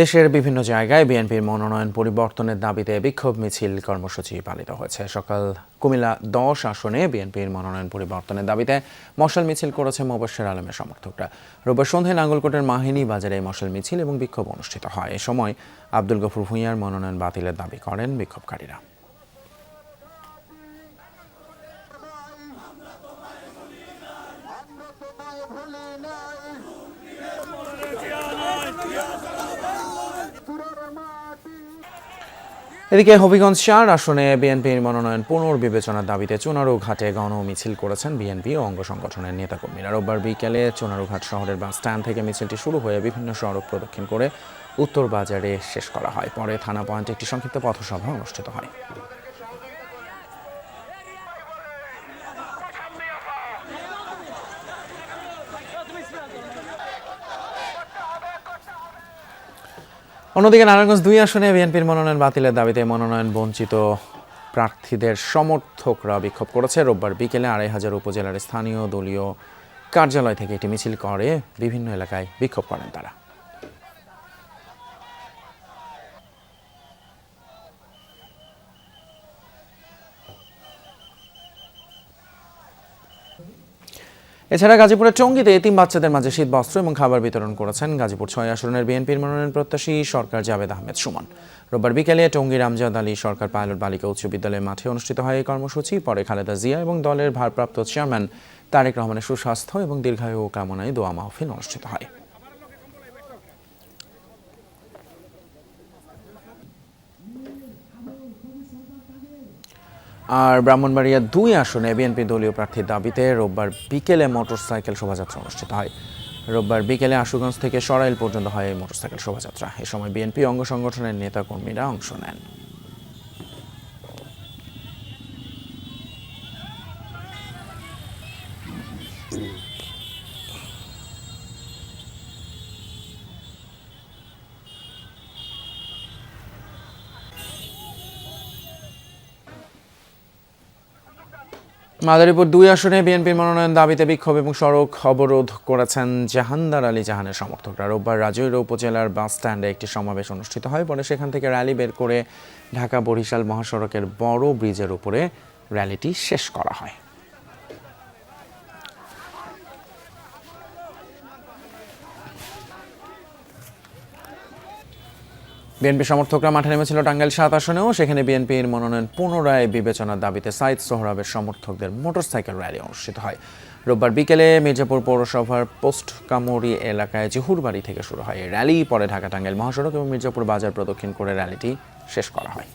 দেশের বিভিন্ন জায়গায় বিএনপির মনোনয়ন পরিবর্তনের দাবিতে বিক্ষোভ মিছিল কর্মসূচি পালিত হয়েছে। সকাল কুমিল্লা দশ আসনে বিএনপির মনোনয়ন পরিবর্তনের দাবিতে মশাল মিছিল করেছে মোবাশ্বের আলমের সমর্থকরা। রোববার সন্ধ্যায় নাঙ্গলকোটের মাহিনী বাজারে মশাল মিছিল এবং বিক্ষোভ অনুষ্ঠিত হয়। এ সময় আব্দুল গফুর ভূঁইয়ার মনোনয়ন বাতিলের দাবি করেন বিক্ষোভকারীরা। এদিকে হবিগঞ্জ চার আসনে বিএনপির মনোনয়ন পুনর্বিবেচনার দাবিতে চুনারুঘাটে গণ মিছিল করেছেন বিএনপি ও অঙ্গ সংগঠনের নেতাকর্মীরা। রোববার বিকেলে চুনারুঘাট শহরের বাস স্ট্যান্ড থেকে মিছিলটি শুরু হয়ে বিভিন্ন সড়ক প্রদক্ষিণ করে উত্তর বাজারে শেষ করা হয়। পরে থানা পয়েন্টে একটি সংক্ষিপ্ত পথসভা অনুষ্ঠিত হয়। অন্যদিকে নারায়ণগঞ্জ দুই আসনে বিএনপির মনোনয়ন বাতিলের দাবিতে মনোনয়ন বঞ্চিত প্রার্থীদের সমর্থকরা বিক্ষোভ করেছে। রোববার বিকেলে আড়াই হাজার উপজেলার স্থানীয় দলীয় কার্যালয় থেকে একটি মিছিল করে বিভিন্ন এলাকায় বিক্ষোভ করেন তারা। এছাড়া গাজীপুরের টঙ্গীতে এতিম বাচ্চাদের মাঝে শীত বস্ত্র এবং খাবার বিতরণ করেছেন গাজীপুর ছয় আসনের বিএনপির মনোনয়ন প্রত্যাশী সরকার জাবেদ আহমেদ সুমন। রোববার বিকেলে টঙ্গীর রামজাদ আলী সরকার পাইলট বালিকা উচ্চ বিদ্যালয়ের মাঠে অনুষ্ঠিত হয় এই কর্মসূচি। পরে খালেদা জিয়া এবং দলের ভারপ্রাপ্ত চেয়ারম্যান তারেক রহমানের সুস্বাস্থ্য এবং দীর্ঘায়ু কামনায় দোয়া মাহফিল অনুষ্ঠিত হয়। আর ব্রাহ্মণবাড়িয়া দুই আসনে বিএনপি দলীয় প্রার্থীর দাবিতে রোববার বিকেলে মোটরসাইকেল শোভাযাত্রা অনুষ্ঠিত হয়। রোববার বিকেলে আশুগঞ্জ থেকে সরাইল পর্যন্ত হয় এই মোটরসাইকেল শোভাযাত্রা। এ সময় বিএনপি অঙ্গ সংগঠনের নেতাকর্মীরা অংশ নেন। মাদারীপুর দুই আসনে বিএনপির মনোনয়ন দাবিতে বিক্ষোভ এবং সড়ক অবরোধ করেছেন জাহানদার আলী জাহানের সমর্থকরা। রোববার রাজৈর উপজেলার বাস স্ট্যান্ডে একটি সমাবেশ অনুষ্ঠিত হয়। পরে সেখান থেকে র্যালি বের করে ঢাকা বরিশাল মহাসড়কের বড় ব্রিজের উপরে র্যালিটি শেষ করা হয়। বিএনপি সমর্থকরা মাঠে নেমেছিল টাঙ্গাইল সাত আসনেও। সেখানে বিএনপির মনোনয়ন পুনরায় বিবেচনার দাবিতে সাইদ সোহরাবের সমর্থকদের মোটরসাইকেল র্যালি অনুষ্ঠিত হয়। রোববার বিকেলে মির্জাপুর পৌরসভার পোস্ট কামরি এলাকায় জিহুরবাড়ি থেকে শুরু হয়। র্যালি পরে ঢাকা টাঙ্গাইল মহাসড়ক এবং মির্জাপুর বাজার প্রদক্ষিণ করে র্যালিটি শেষ করা হয়।